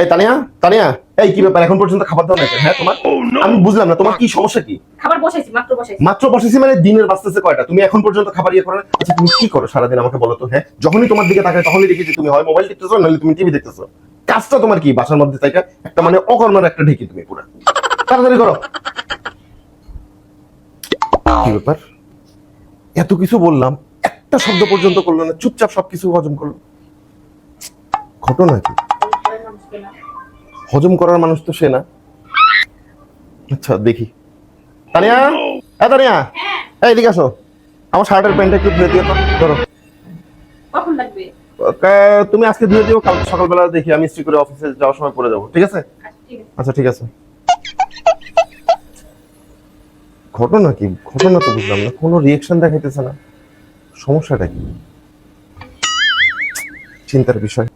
এই তানিয়া তানিয়া এই কি ব্যাপার? এখন পর্যন্ত খাবার দাও না হ্যাঁ তোমার? আমি বুঝলাম না তোমার কি সমস্যা কি? খাবার বসাইছি মাত্র বসাইছি। মাত্র বসেছি মানে দিনের বাঁচতেছে কয়টা? তুমি এখন পর্যন্ত খাবার ইয়ে করো না? আচ্ছা তুমি কি করো সারাদিন আমাকে বলো তো হ্যাঁ? যখনই তোমার দিকে তাকাই তখনই দেখি যে তুমি হয় মোবাইল দেখতেছো নাহলে তুমি টিভি দেখতেছো। কাজটা তোমার কি? বাসার মধ্যে তাই একটা মানে অকর্মের একটা ঢেকি তুমি পুরো। তাড়াতাড়ি করো। কি ব্যাপার? এত কিছু বললাম একটা শব্দ পর্যন্ত করল না চুপচাপ সবকিছু হজম করল। ঘটনা কি? হজম করার মানুষ তো সে না। আচ্ছা দেখি। তানিয়া? হ্যাঁ তানিয়া? এই এদিকে আসো। আমার শার্টের প্যান্টটা একটু ধুয়ে দিও তো। ধরো। কখন লাগবে? তুমি আজকে ধুয়ে দিও কাল সকালবেলা দেখি আমি ইস্ত্রি করে অফিসে যাওয়ার সময় পরে যাব ঠিক আছে? আচ্ছা, ঠিক আছে। আচ্ছা ঠিক আছে। ঘটনা কি? ঘটনা তো বুঝলাম না কোনো রিয়েকশন দেখাইতেছে না। সমস্যাটা কি? চিন্তার বিষয়।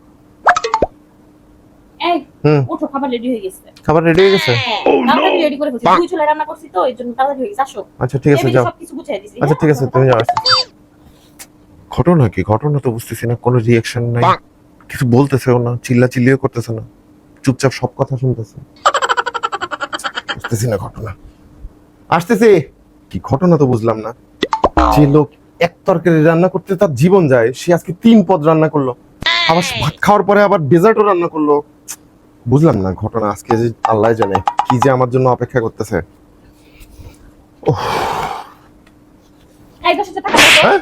হুম। খাবার রেডি হয়ে গেছে। খাবার রেডি হয়ে গেছে? হ্যাঁ, তাড়াতাড়ি রেডি করে ফেলছি। দুই চুলায় রান্না করছি তো এই জন্য তাড়াতাড়ি হয়ে গেছে। আসো। আচ্ছা ঠিক আছে যাও। সবকিছু গুছিয়ে দিছি। আচ্ছা ঠিক আছে তুমি যাও। ঘটনা কি? ঘটনা তো বুঝতেছি না কোনো রিয়েকশন নাই। কিছু বলতেছেও না চিল্লা চিল্লিও করতেছে না। চুপচাপ সব কথা শুনতেছে। বুঝতেছি না ঘটনা। আসতেছি! কি ঘটনা তো বুঝলাম না। যে লোক এক তরকারি রান্না করতে তার জীবন যায় সে আজকে তিন পদ রান্না করল। আবার ভাত খাওয়ার পরে আবার ডেজার্টও রান্না করল। বুঝলাম না ঘটনা আজকে যে আল্লাহ জানে কি যে আমার জন্য অপেক্ষা করতেছে। হ্যাঁ?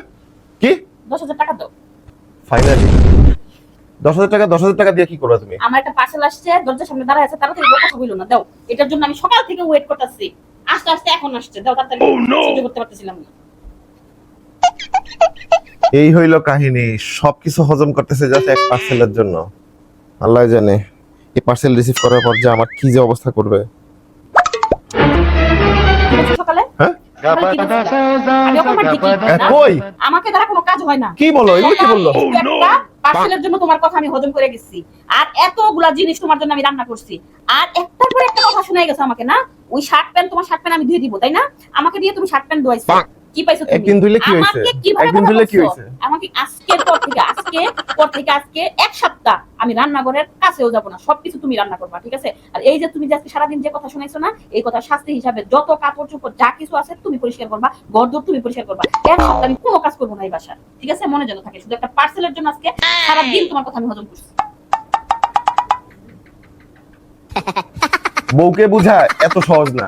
কি? দশ হাজার টাকা দাও। ফাইনালি দশ হাজার টাকা দশ হাজার টাকা দিয়ে কি করবে তুমি? আমার একটা পার্সেল আসছে দরজার সামনে দাঁড়ায় আছে তাড়াতাড়ি কথা বইলো না দাও। এটার জন্য আমি সকাল থেকে ওয়েট করতেছি। আস্তে আস্তে এখন আসছে দাও তাড়াতাড়ি সহ্য করতে পারতেছিলাম না। এই হইল কাহিনী সবকিছু হজম করতেছে জাস্ট এক পার্সেলের জন্য। আল্লাহ জানে। এই পার্সেল রিসিভ করার পর যে আমার কি যে অবস্থা করবে? সকালে? হ্যাঁ? কই? আমাকে দ্বারা কোনো কাজ হয় না। কি বলো? এগুলো কি বলল? পার্সেলের জন্য তোমার কথা আমি হজম করে গেছি। আর এতগুলা জিনিস তোমার জন্য আমি রান্না করছি। আর একটার পর একটা কথা শুনে গেছো আমাকে না? ওই শার্ট প্যান্ট তোমার শার্ট প্যান্ট আমি ধুয়ে দিব তাই না? আমাকে দিয়ে তুমি শার্ট প্যান্ট ধোয়াইছো। কি পাইছো তুমি? একদিন ধুইলে কি হয়েছে? একদিন ধুইলে কি? হয়েছে? আমাকে আজকের পর থেকে আজকে, পর থেকে আজকে এক সপ্তাহ আমি রান্নাঘরের কাছেও যাব না। সবকিছু তুমি রান্না করবা, ঠিক আছে? আর এই যে তুমি যে আজকে সারাদিন যে কথা শুনাইছো না, এই কথা শাস্তি হিসাবে যত কাপড় চোপড় যা কিছু আছে তুমি পরিষ্কার করবা গরদর তুমি পরিষ্কার করবা। এক সপ্তাহ আমি কোনো কাজ করব না এই বাসার ঠিক আছে? মনে যেন থাকে, শুধু একটা পার্সেলের জন্য আজকে সারাদিন তোমার কথা আমি হজম করছি। বউকে বুঝা এত সহজ না।